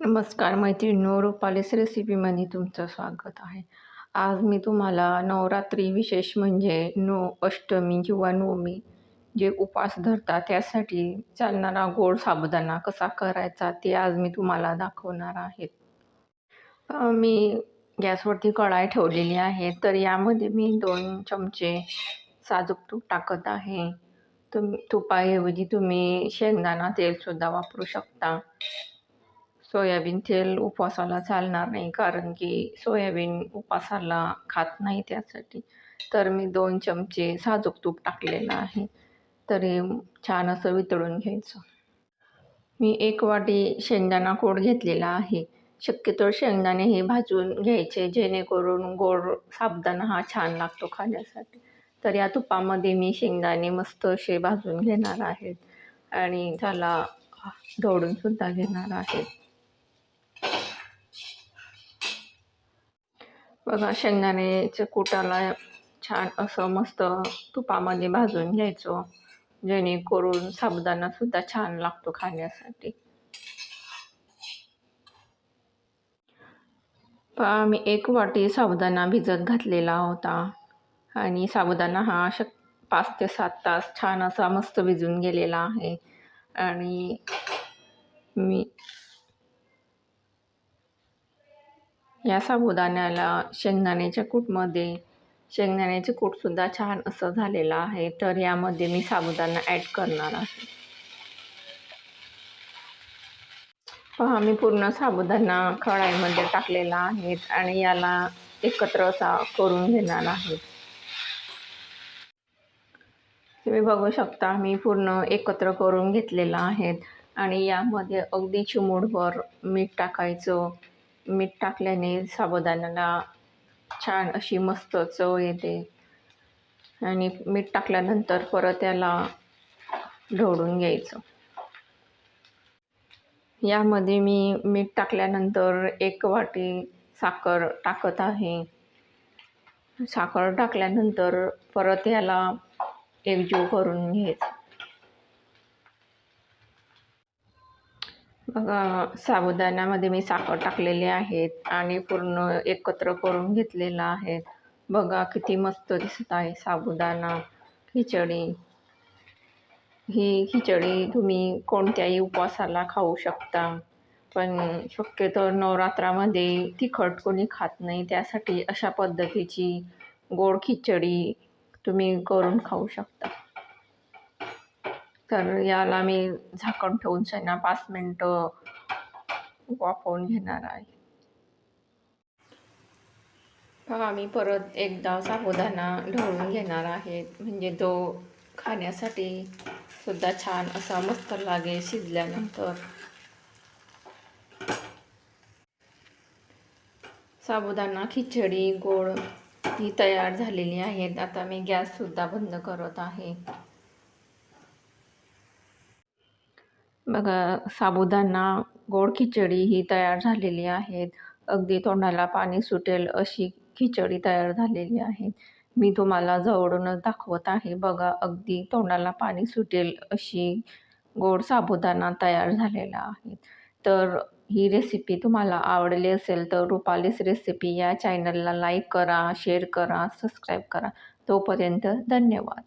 नमस्कार मैत्रिणींनो रुपालीस रेसिपीमध्ये तुमचं स्वागत आहे. आज मी तुम्हाला नवरात्री विशेष म्हणजे नो अष्टमी किंवा नवमी जे उपास धरतात त्यासाठी चालणारा गोड साबुदाणा कसा करायचा ते आज मी तुम्हाला दाखवणार आहे. मी गॅसवरती कढाई ठेवलेली आहे तर यामध्ये मी दोन चमचे साजूक तूप टाकत आहे. तुम तुपाऐवजी तुम्ही शेंगदाणा तेलसुद्धा वापरू शकता. सोयाबीन तेल उपवासाला चालणार नाही कारण की सोयाबीन उपवासाला खात नाही त्यासाठी. तर मी दोन चमचे साजूक तूप टाकलेलं आहे. तरी छान असं वितळून घ्यायचं. मी एक वाटी शेंगदाणा कोड घेतलेला आहे. शक्यतो शेंगदाणे हे भाजून घ्यायचे जेणेकरून गोड साबदाणा हा छान लागतो खाण्यासाठी. तर या तुपामध्ये मी शेंगदाणे मस्त असे भाजून घेणार आहेत. आणि त्याला ढवळूनसुद्धा घेणार आहे बघा शेंगदाण्याच्या कुटाला छान असं मस्त तुपामध्ये भाजून घ्यायचो. जेणेकरून साबुदाणासुद्धा छान लागतो खाण्यासाठी. पहा मी एक वाटी साबुदाणा भिजत घातलेला होता. आणि साबुदाणा हा शक पाच ते सात तास छान असा मस्त भिजून गेलेला आहे. आणि मी या साबुदाण्याला शेंगदाण्याच्या कूटमध्ये शेंगदाण्याचे कूटसुद्धा छान असं झालेलं आहे. तर यामध्ये मी साबुदाणा ॲड करणार आहे. पहा मी पूर्ण साबुदाणा कढाईमध्ये टाकलेला आहे आणि याला एकत्र असा करून घेणार आहे. तुम्ही बघू शकता मी पूर्ण एकत्र करून घेतलेला आहे आणि यामध्ये अगदी चिमूडभर मीठ टाकायचं मीठ टाकल्याने साबुदाण्याला छान अशी मस्त चव येते. आणि मीठ टाकल्यानंतर परत याला ढवळून घ्यायचं. यामध्ये मी मीठ टाकल्यानंतर एक वाटी साखर टाकत आहे. साखर टाकल्यानंतर परत याला एकजीव करून घ्यायचं. बघा साबुदाण्यामध्ये मी साखर टाकलेली आहेत आणि पूर्ण एकत्र करून घेतलेलं आहे. बघा किती मस्त दिसत आहे साबुदाणा खिचडी. ही खिचडी तुम्ही कोणत्याही उपवासाला खाऊ शकता पण शक्यतो नवरात्रामध्ये तिखट कोणी खात नाही. त्यासाठी अशा पद्धतीची गोड खिचडी तुम्ही करून खाऊ शकता. तर याला मी झाकण ठेवून सैना पाच मिनटं वाफवून घेणार आहे. बघा मी परत एकदा साबुदाणा ढवळून घेणार आहे. म्हणजे तो खाण्यासाठी सुद्धा छान असा मस्त लागेल शिजल्यानंतर. साबुदाणा खिचडी गोड ही तयार झालेली आहेत. आता मी गॅससुद्धा बंद करत आहे. बघा साबुदाणा गोड खिचडी ही तयार झालेली आहे अगदी तोंडाला पाणी सुटेल अशी खिचडी तयार झालेली आहे मी तुम्हाला जवळूनच दाखवत आहे. बघा अगदी तोंडाला पाणी सुटेल अशी गोड साबुदाणा तयार झालेला आहे. तर ही रेसिपी तुम्हाला आवडली असेल तर रुपालीस रेसिपी या चॅनलला लाईक करा शेअर करा सबस्क्राईब करा. तोपर्यंत धन्यवाद.